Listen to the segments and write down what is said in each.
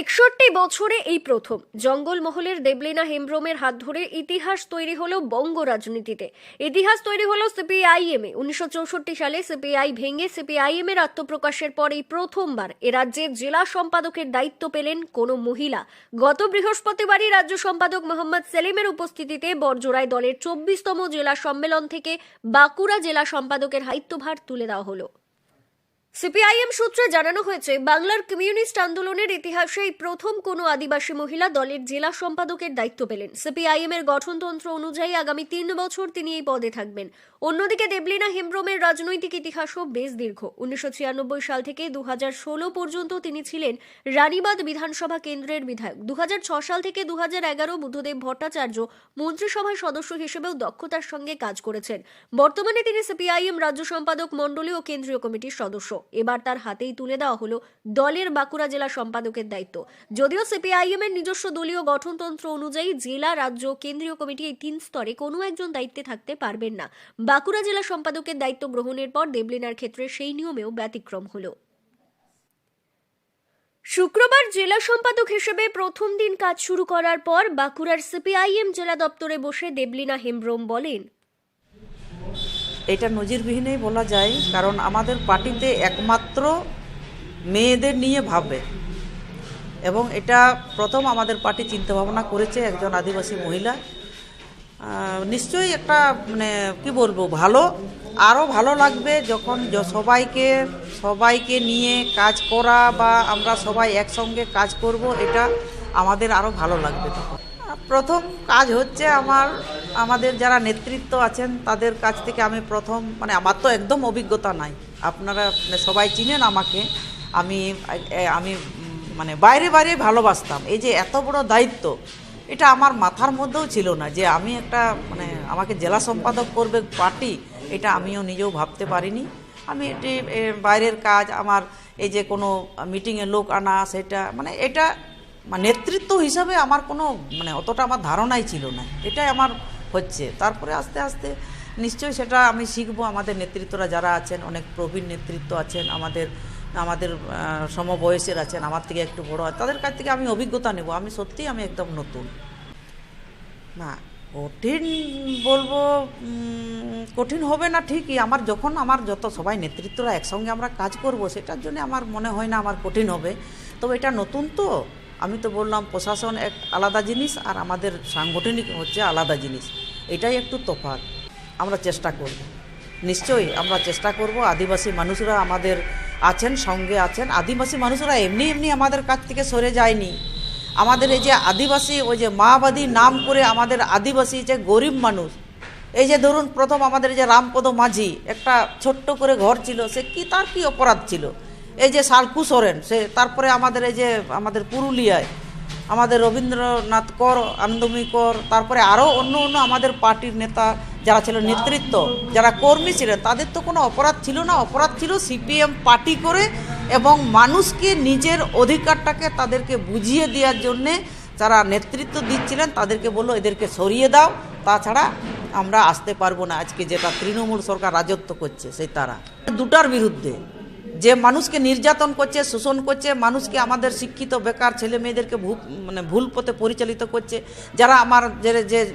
একষট্টি বছরে এই প্রথম। জঙ্গলমহলের দেবলীনা হেমব্রমের হাত ধরে ইতিহাস তৈরি হলো বঙ্গ রাজনীতিতে। ইতিহাস তৈরি হলো সিপিআইএম এ। উনিশশো চৌষট্টি সালে সিপিআই ভেঙে সিপিআইএম এর আত্মপ্রকাশের পর এই প্রথমবার এ রাজ্যের জেলা সম্পাদকের দায়িত্ব পেলেন কোনো মহিলা। গত বৃহস্পতিবারই রাজ্য সম্পাদক মোহাম্মদ সেলিমের উপস্থিতিতে বরজোড়ায় দলের চব্বিশতম জেলা সম্মেলন থেকে বাঁকুড়া জেলা সম্পাদকের দায়িত্বভার তুলে দেওয়া হলো। সিপিআইএম সূত্রে জানানো হয়েছে, বাংলার কমিউনিস্ট আন্দোলনের ইতিহাসে এই প্রথম কোনো আদিবাসী মহিলা দলের জেলা সম্পাদকের দায়িত্ব পেলেন। সিপিআইএম এর গঠনতন্ত্র অনুযায়ী আগামী তিন বছর তিনি এই পদে থাকবেন। অন্যদিকে দেবলিনা হেমব্রমের রাজনৈতিক ইতিহাসও বেশ দীর্ঘ। উনিশশো ছিয়ানব্বই সাল থেকে দু হাজার ষোলো পর্যন্ত তিনি ছিলেন রানীবাদ বিধানসভা কেন্দ্রের বিধায়ক। দু সাল থেকে দু হাজার এগারো বুদ্ধদেব ভট্টাচার্য মন্ত্রিসভার সদস্য হিসেবেও দক্ষতার সঙ্গে কাজ করেছেন। বর্তমানে তিনি সিপিআইএম রাজ্য সম্পাদক মণ্ডলী ও কেন্দ্রীয় কমিটির সদস্য। এবার তার হাতেই তুলে দেওয়া হলো দলের বাঁকুড়া জেলা সম্পাদকের দায়িত্ব। যদিও সিপিআইএম এর নিজস্ব দলীয় গঠনতন্ত্র অনুযায়ী জেলা, রাজ্য, কেন্দ্রীয় কমিটি এই তিন স্তরে কোনো একজন দায়িত্বে থাকতে পারবেন না। বাঁকুড়া জেলা সম্পাদকের দায়িত্ব গ্রহণের পর দেবলিনার ক্ষেত্রে সেই নিয়মেও ব্যতিক্রম হলো। শুক্রবার জেলা সম্পাদক হিসেবে প্রথম দিন কাজ শুরু করার পর বাঁকুড়ার সিপিআইএম জেলা দপ্তরে বসে দেবলিনা হেমব্রম বলেন এটা নজিরবিহীনই বলা যায়, কারণ আমাদের পার্টিতে একমাত্র মেয়েদের নিয়ে ভাববে। এবং এটা প্রথম আমাদের পার্টি চিন্তাভাবনা করেছে একজন আদিবাসী মহিলা। নিশ্চয়ই একটা মানে কি বলব, ভালো, আরও ভালো লাগবে যখন সবাইকে সবাইকে নিয়ে কাজ করা বা আমরা সবাই একসঙ্গে কাজ করব, এটা আমাদের আরও ভালো লাগবে তখন। প্রথম কাজ হচ্ছে আমার আমাদের যারা নেতৃত্ব আছেন, তাদের কাছ থেকে আমি প্রথম মানে আমার তো একদম অভিজ্ঞতা নাই। আপনারা মানে সবাই চিনেন আমাকে। আমি আমি মানে বাইরে বাইরে ভালোবাসতাম। এই যে এত বড় দায়িত্ব, এটা আমার মাথার মধ্যেও ছিল না যে আমি একটা মানে আমাকে জেলা সম্পাদক করবে পার্টি, এটা আমিও নিজেও ভাবতে পারিনি। আমি এটি বাইরের কাজ, আমার এই যে কোনো মিটিংয়ে লোক আনা, সেটা মানে এটা মানে নেতৃত্ব হিসাবে আমার কোনো মানে অতটা আমার ধারণাই ছিল না। এটাই আমার হচ্ছে। তারপরে আস্তে আস্তে নিশ্চয়ই সেটা আমি শিখব। আমাদের নেতৃত্বরা যারা আছেন, অনেক প্রবীণ নেতৃত্ব আছেন, আমাদের আমাদের সমবয়সের আছেন, আমার থেকে একটু বড় তাদের কাছ থেকে আমি অভিজ্ঞতা নেব। আমি সত্যিই আমি একদম নতুন। না, কঠিন বলব কঠিন হবে না ঠিকই। আমার যখন আমার যত সবাই নেতৃত্বরা একসঙ্গে আমরা কাজ করব, সেটার জন্য আমার মনে হয় না আমার কঠিন হবে। তবে এটা নতুন তো। আমি তো বললাম, প্রশাসন এক আলাদা জিনিস আর আমাদের সাংগঠনিক হচ্ছে আলাদা জিনিস। এটাই একটু তফাৎ। আমরা চেষ্টা করব। নিশ্চয়ই আমরা চেষ্টা করব। আদিবাসী মানুষরা আমাদের আছেন, সঙ্গে আছেন। আদিবাসী মানুষরা এমনি এমনি আমাদের কাছ থেকে সরে যায়নি। আমাদের এই যে আদিবাসী, ওই যে মাওবাদী নাম করে আমাদের আদিবাসী যে গরিব মানুষ, এই যে ধরুন প্রথম আমাদের যে রামপদ মাঝি, একটা ছোট্ট করে ঘর ছিল, সে কি তার কি অপরাধ ছিল? এই যে শালকু সোরেন, সে তারপরে আমাদের এই যে আমাদের পুরুলিয়ায়, আমাদের রবীন্দ্রনাথ কর, আনন্দময়ী কর, তারপরে আরও অন্য অন্য আমাদের পার্টির নেতা যারা ছিল নেতৃত্ব, যারা কর্মী ছিলেন, তাদের তো কোনো অপরাধ ছিল না। অপরাধ ছিল সিপিএম পার্টি করে এবং মানুষকে নিজের অধিকারটাকে তাদেরকে বুঝিয়ে দেওয়ার জন্যে যারা নেতৃত্ব দিচ্ছিলেন, তাদেরকে বলল, এদেরকে সরিয়ে দাও, তাছাড়া আমরা আসতে পারব না। আজকে যেটা তৃণমূল সরকার রাজত্ব করছে, সেই তারা। দুটার বিরুদ্ধে যে মানুষকে নির্যাতন করছে, শোষণ করছে, মানুষকে আমাদের শিক্ষিত বেকার ছেলে মেয়েদেরকে ভু- মানে ভুল পথে পরিচালিত করছে, যারা আমার যে যে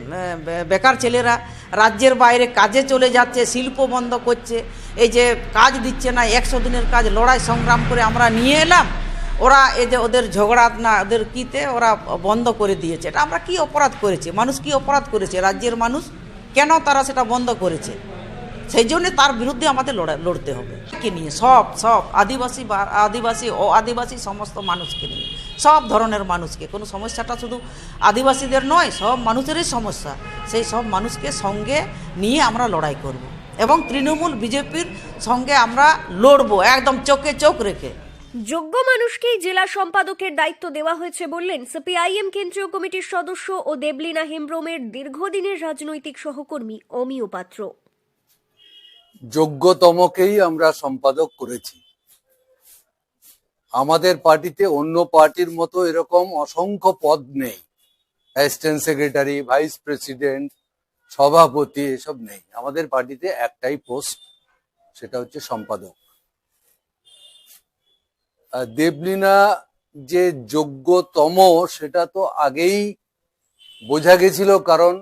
বেকার ছেলেরা রাজ্যের বাইরে কাজে চলে যাচ্ছে, শিল্প বন্ধ করছে, এই যে কাজ দিচ্ছে না, একশো দিনের কাজ, লড়াই সংগ্রাম করে আমরা নিয়ে এলাম, ওরা এই যে ওদের ঝগড়া না, ওদের কিতে ওরা বন্ধ করে দিয়েছে। এটা আমরা কি অপরাধ করেছি? মানুষ কি অপরাধ করেছে? রাজ্যের মানুষ কেন তারা সেটা বন্ধ করেছে? সেই জন্য তার বিরুদ্ধে আমাদের লড়া, লড়তে হবে। কে নিয়ে? সব সব। আদিবাসী বা, আদিবাসী, ও আদিবাসী সমস্ত মানুষকে নিয়ে। সব ধরনের মানুষকে। কোনো সমস্যাটা শুধু আদিবাসীদের নয়, সব মানুষেরই সমস্যা। সেই সব মানুষকে সঙ্গে নিয়ে আমরা লড়াই করব। এবং তৃণমূল বিজেপির সঙ্গে আমরা লড়বো, একদম চোখে চোখ রেখে। যোগ্য মানুষকেই জেলা সম্পাদকের দায়িত্ব দেওয়া হয়েছে বললেন সিপিআইএম কেন্দ্রীয় কমিটির সদস্য ও দেবলিনা হেমব্রমের দীর্ঘদিনের রাজনৈতিক সহকর্মী অমিয় পাত্র। যোগ্যতমকেই আমরা সম্পাদক করেছি। আমাদের পার্টিতে অন্য পার্টির মতো এরকম অসংখ্য পদ নেই। অ্যাসিস্ট্যান্ট সেক্রেটারি ভাইস প্রেসিডেন্ট সভাপতি এসব নেই। আমাদের পার্টিতে একটাই পোস্ট সেটা হচ্ছে সম্পাদক। দেবলীনা যে যোগ্যতম, সেটা তো আগেই বোঝা গেছিল, কারণ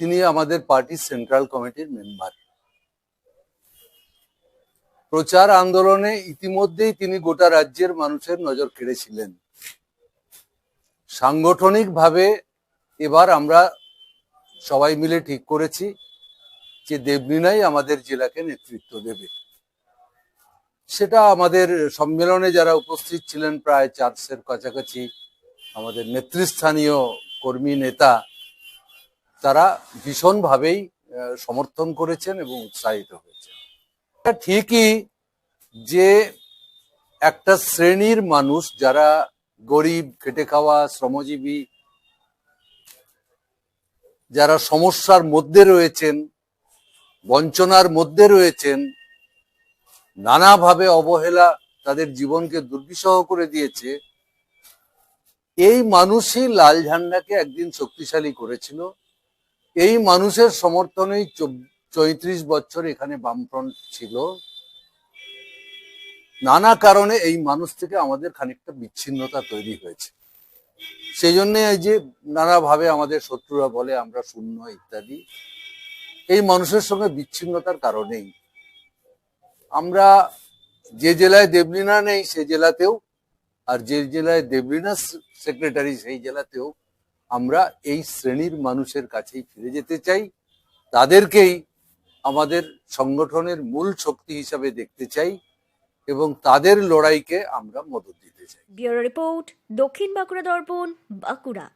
তিনি আমাদের পার্টির সেন্ট্রাল কমিটির মেম্বার প্রচার আন্দোলনে ইতিমধ্যেই তিনি গোটা রাজ্যের মানুষের নজর কেড়েছিলেন। সাংগঠনিকভাবে এবার আমরা সবাই মিলে ঠিক করেছি যে দেবলীনাই আমাদের জেলাকে নেতৃত্ব দেবে। সেটা আমাদের সম্মেলনে যারা উপস্থিত ছিলেন প্রায় চারশের কাছাকাছি আমাদের নেতৃস্থানীয় কর্মী নেতা, তারা ভীষণভাবেই সমর্থন করেছেন এবং উৎসাহিত হয়েছেন। ঠিকই যে একটা শ্রেণির মানুষ যারা গরিব, খেটে খাওয়া, শ্রমজীবী, যারা সমস্যার মধ্যে রয়েছেন, বঞ্চনার মধ্যে রয়েছেন, নানাভাবে অবহেলা তাদের জীবনকে দুর্বিষহ করে দিয়েছে, এই মানুষই লাল ঝান্ডাকে একদিন শক্তিশালী করেছিল। এই মানুষের সমর্থনেই চৌত্রিশ বছর এখানে বামফ্রন্ট ছিল। নানা কারণে এই মানুষ থেকে আমাদের খানিকটা বিচ্ছিন্নতা তৈরি হয়েছে। সেই জন্য এই যে নানাভাবে আমাদের শত্রুরা বলে আমরা শূন্য ইত্যাদি, এই মানুষের সঙ্গে বিচ্ছিন্নতার কারণেই। আমরা যে জেলায় দেবলীনা নেই সে জেলাতেও, আর যে জেলায় দেবলীনা সেক্রেটারি সেই জেলাতেও আমরা এই শ্রেণির মানুষের কাছেই ফিরে যেতে চাই। তাদেরকেই আমাদের সংগঠনের মূল শক্তি হিসাবে দেখতে চাই এবং তাদের লড়াইকে আমরা মদত দিতে চাই। ব্যুরো রিপোর্ট দক্ষিণ বাঁকুড়া দর্পণ বাঁকুড়া।